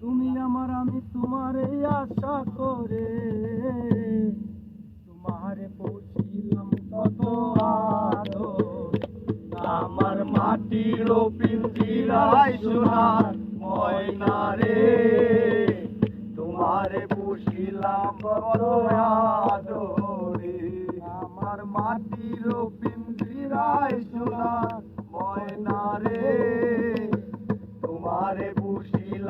তুমি আমার, আমি তোমার আশা করে। তোমারে পৌঁছিলাম কত আমার মাটির পিঞ্জিরায় সোনার ময়না রে। তোমারে পুষিলাম আমার মাটির পিঞ্জিরায়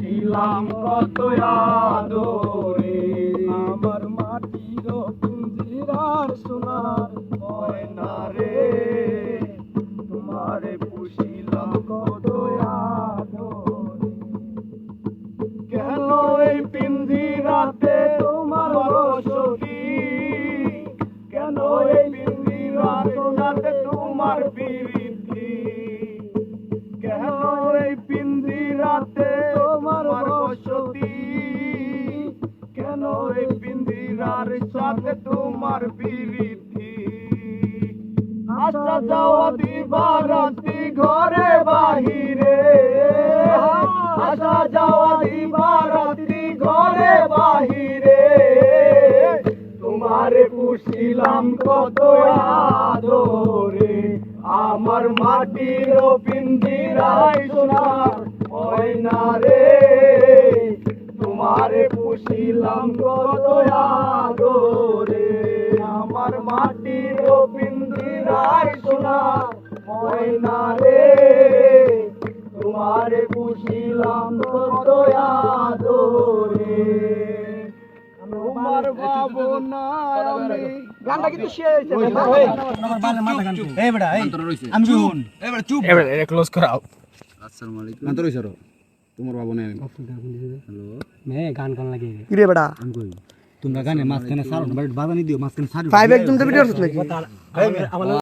পুষিলাম কত আদরে। আমার মাটির পুঞ্জিরার সোনার সাথে তোমার বিরীতি আসা যাওয়া দিবারাতি ঘরে বাহিরে। আসা যাওয়া দিবারাতি ঘরে বাহিরে। তোমারে পুষিলাম কত আদরে। আমার মাটির পিঞ্জিরাই সোনার ময়না রে। তোমারে পুষিলাম কত আদরে আমার মাটির পিঞ্জিরাই সোনার ময়না রে। তোমারে পুষিলাম আদরে তোমার ভাবনা আমি গানটা কিন্তু শেষ এই বেটা এই। আমি শুন। এই বেটা চুপ। এবার এটা ক্লোজ করাও আসসালামু আলাইকুম। না তোর ইসারো তোমার বাবু নেই হ্যালো। মে গান গান লাগে কিরে বেটা? আমি কই? তোমরা গানে মাঝখানে সারো বাজানি দিও মাঝখানে সারো। ফাইভ একদম তো ভিডিও নাকি?